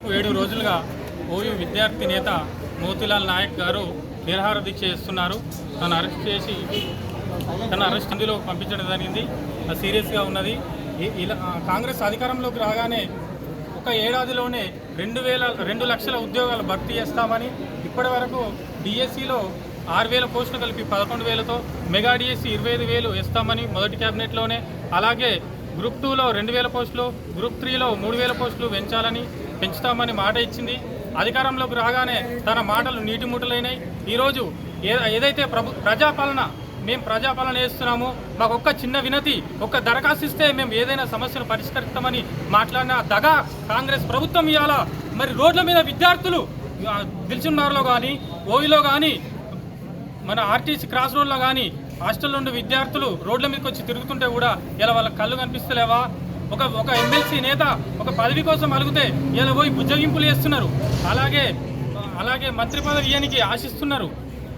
ఏడు రోజులుగా ఓయూ విద్యార్థి నేత మోతిలాల్ నాయక్ గారు నిరాహార దీక్ష చేస్తున్నారు. తను అరెస్ట్ చేసి తన అరెస్ట్ ఇందులో పంపించడం జరిగింది. అది సీరియస్గా ఉన్నది. ఇలా కాంగ్రెస్ అధికారంలోకి రాగానే ఒక ఏడాదిలోనే రెండు వేల రెండు లక్షల ఉద్యోగాలు భర్తీ చేస్తామని ఇప్పటి వరకు డిఎస్సిలో ఆరు వేల పోస్టులు కలిపి పదకొండు వేలతో మెగా డిఎస్సి ఇరవై ఐదు వేలు ఇస్తామని మొదటి క్యాబినెట్లోనే అలాగే గ్రూప్ టూలో రెండు వేల పోస్టులు గ్రూప్ త్రీలో మూడు వేల పోస్టులు పెంచాలని పెంచుతామని మాట ఇచ్చింది. అధికారంలోకి రాగానే తన మాటలు నీటి ముట్టలైనాయి ఈరోజు ఏ ఏదైతే ప్రభు ప్రజాపాలన మేము ప్రజాపాలన చేస్తున్నాము మాకు ఒక్క చిన్న వినతి ఒక్క దరఖాస్తు ఇస్తే మేము ఏదైనా సమస్యను పరిష్కరిస్తామని మాట్లాడిన దగా కాంగ్రెస్ ప్రభుత్వం ఇవాళ మరి రోడ్ల మీద విద్యార్థులు ఆ, కానీ ఓయిలో కానీ మన ఆర్టీసీ క్రాస్ రోడ్లో కానీ హాస్టల్లో ఉండే విద్యార్థులు రోడ్ల మీదకి వచ్చి తిరుగుతుంటే కూడా ఇలా వాళ్ళ కళ్ళు కనిపిస్తలేవా? ఒక ఒక ఎమ్మెల్సీ నేత ఒక పదవి కోసం అలిగితే ఇలా పోయి బుజ్జగింపులు చేస్తున్నారు. అలాగే అలాగే మంత్రి పదవి ఆశిస్తున్నారు.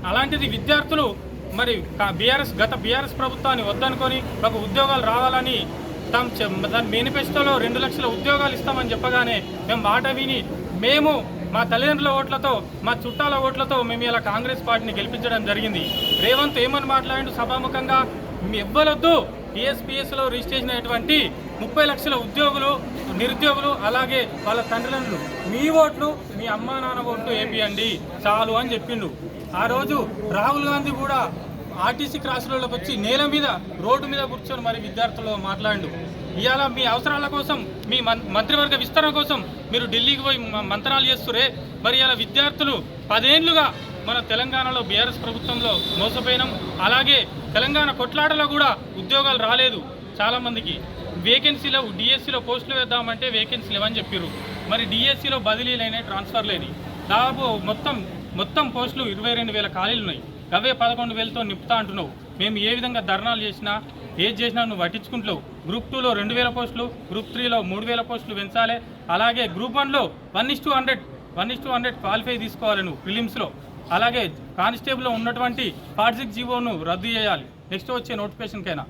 అలాంటిది విద్యార్థులు మరి బీఆర్ఎస్ గత బీఆర్ఎస్ ప్రభుత్వాన్ని వద్దనుకొని మాకు ఉద్యోగాలు రావాలని తమ చె- దాని మేనిఫెస్టోలో రెండు లక్షల ఉద్యోగాలు ఇస్తామని చెప్పగానే మేము మాట విని మేము మా తల్లిదండ్రుల ఓట్లతో మా చుట్టాల ఓట్లతో మేము ఇలా కాంగ్రెస్ పార్టీని గెలిపించడం జరిగింది. రేవంత్ ఏమని మాట్లాడి సభాముఖంగా మీ ఇవ్వలొద్దు టీఎస్పీఎస్లో రిజిస్ట్రేషన్ అయినటువంటి ముప్పై లక్షల ఉద్యోగులు నిరుద్యోగులు అలాగే వాళ్ళ తండ్రులను మీ ఓట్లు మీ అమ్మా నాన్న ఓట్లు వేపియండి చాలు అని చెప్పిండు. ఆ రోజు రాహుల్ గాంధీ కూడా ఆర్టీసీ క్రాస్ రోడ్లకు వచ్చి నేల మీద రోడ్డు మీద కూర్చొని మరి విద్యార్థులు మాట్లాడు ఇవాళ మీ అవసరాల కోసం మీ మంత్రివర్గ విస్తరణ కోసం మీరు ఢిల్లీకి పోయి మ- మంత్రాలు చేస్తురే. మరి ఇలా విద్యార్థులు పదేళ్ళుగా మన తెలంగాణలో బీఆర్ఎస్ ప్రభుత్వంలో మోసపోయినాం. అలాగే తెలంగాణ కొట్లాటలో కూడా ఉద్యోగాలు రాలేదు చాలామందికి. వేకెన్సీలో డిఎస్సిలో పోస్టులు వేద్దామంటే వేకెన్సీ లేవని చెప్పారు మరి డిఎస్సిలో ట్రాన్స్ఫర్ ట్రాన్స్ఫర్లేని దాదాపు మొత్తం మొత్తం పోస్టులు ఇరవై రెండు వేల ఖాళీలు ఉన్నాయి. అవే పదకొండు వేలతో నింపుతా అంటున్నావు. మేము ఏ విధంగా ధర్నాలు చేసినా ఏది చేసినా నువ్వు పట్టించుకుంటావు గ్రూప్ టూలో రెండు వేల పోస్టులు గ్రూప్ త్రీలో మూడు వేల పోస్టులు పెంచాలి. అలాగే గ్రూప్ వన్లో one is two hundred one is two hundred qualify తీసుకోవాలి నువ్వు ఫిలిమ్స్లో అలాగే కానిస్టేబుల్లో ఉన్నటువంటి ఫార్టీ జీవోను రద్దు చేయాలి. నెక్స్ట్ వచ్చే నోటిఫికేషన్కైనా.